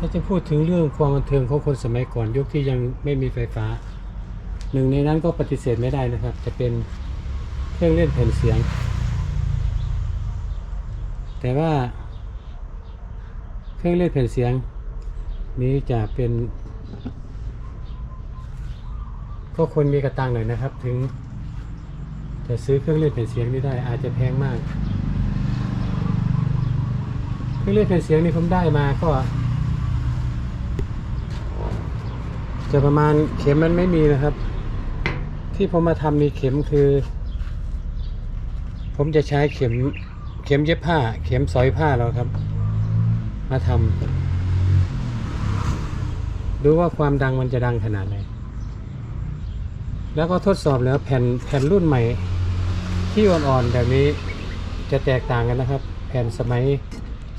ถ้าจะพูดถึงเรื่องความบันเทิงของคนสมัยก่อนยุคที่ยังไม่มีไฟฟ้า หนึ่งในนั้นก็ปฏิเสธไม่ได้นะครับ จะเป็นเครื่องเล่นแผ่นเสียง แต่ว่า เครื่องเล่นแผ่นเสียง นี้จะเป็น ก็คนมีกระตังหน่อยนะครับ ถึง จะซื้อเครื่องเล่นแผ่นเสียงนี้ได้อาจจะแพงมาก เครื่องเล่นแผ่นเสียงนี่ผมได้มาก็ จะประมาณเข็มมันไม่มีนะครับ ที่ผมมาทำมีเข็มคือ ผมจะใช้เข็มเข็มเย็บผ้า เข็มสอยผ้าแล้วครับ มาทำดูว่าความดังมันจะดังขนาดไหนแล้วก็ทดสอบแล้วแผ่นแผ่นรุ่นใหม่ ที่อ่อนๆแบบนี้จะแตกต่างกันนะครับ แผ่นสมัย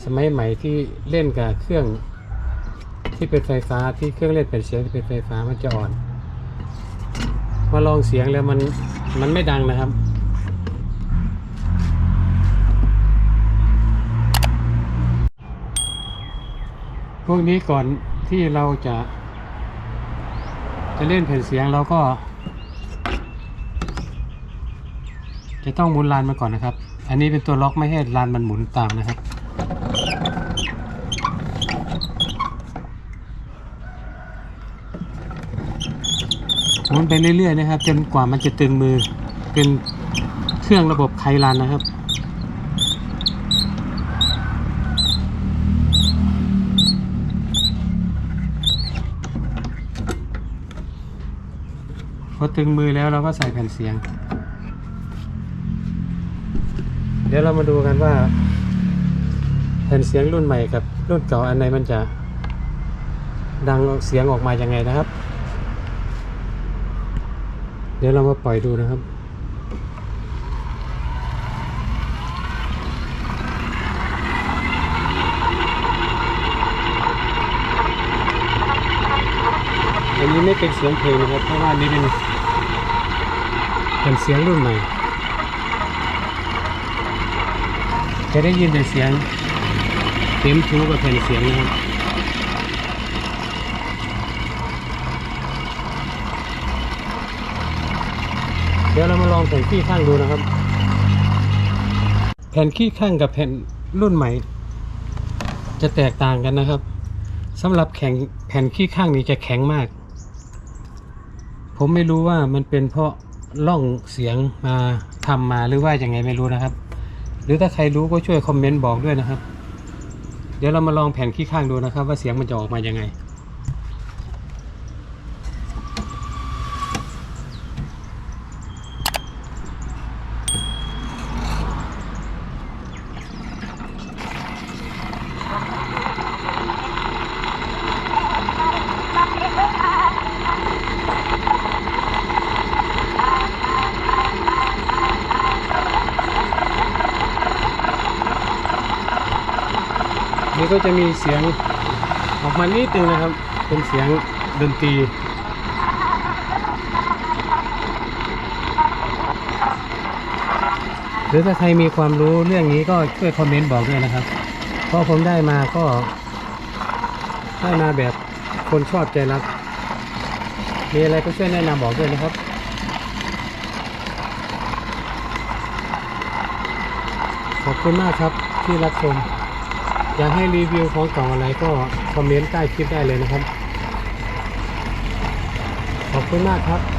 สมัยใหม่ที่เล่นกับเครื่อง ที่เป็นไฟฟ้าที่เครื่องเล่นเป็นเสียงที่เป็นไฟฟ้ามันจะอ่อน มาลองเสียงแล้วมันมันไม่ดังนะครับพวกนี้ก่อนที่เราจะ จะเล่นแผ่นเสียงเราก็ จะต้องหมุนลานมาก่อนนะครับ อันนี้เป็นตัวล็อกไม่ให้ลานมันหมุนตามนะครับ มุนไปเรื่อยๆนะครับ จนกว่ามันจะตึงมือ เป็นเครื่องระบบไคลานนะครับพอตึงมือแล้วเราก็ใส่แผ่นเสียง เดี๋ยวเรามาดูกันว่า แผ่นเสียงรุ่นใหม่กับรุ่นเก่าอันไหนมันจะดังเสียงออกมายังไงนะครับ เดี๋ยวเรามาปล่อยดูนะครับ อันนี้ไม่เป็นเสียงเพลงนะครับ เพราะว่านนี้เป็นเป็นเสียงรุ่นใหม่ จะได้ยินแต่เสียงเต็มทูกับแผ่นเสียงนะครับ ดี๋ยวเรามาลองแผ่นขี้ข้างดูนะครับ แผ่นขี้ข้างกับแผ่นรุ่นใหม่ จะแตกต่างกันนะครับสำหรับแข็งแผ่นขี้ข้างนี้จะแข็งมาก ผมไม่รู้ว่ามันเป็นเพราะล่องเสียงมาทำมาหรือว่าอยังไงไม่รู้นะครับ หรือถ้าใครรู้ก็ช่วยคอมเมนต์บอกด้วยนะครับ เดี๋ยวเรามาลองแผ่นขี้ข้างดูนะครับ ว่าเสียงมันจะออกมายังไง ก็จะมีเสียงออกมานิดนึงนะครับ เป็นเสียงดนตรีหรือถ้าใครมีความรู้เรื่องนี้ก็ช่วยคอมเมนต์บอกด้วยนะครับ เพราะผมได้มาก็ได้มาแบบคนชอบใจรัก มีอะไรก็ช่วยแนะนำบอกด้วยนะครับ ขอบคุณมากครับที่รับชม อยากให้รีวิวของเก่าอะไรก็คอมเมนต์ใต้คลิปได้เลยนะครับ ขอบคุณมากครับ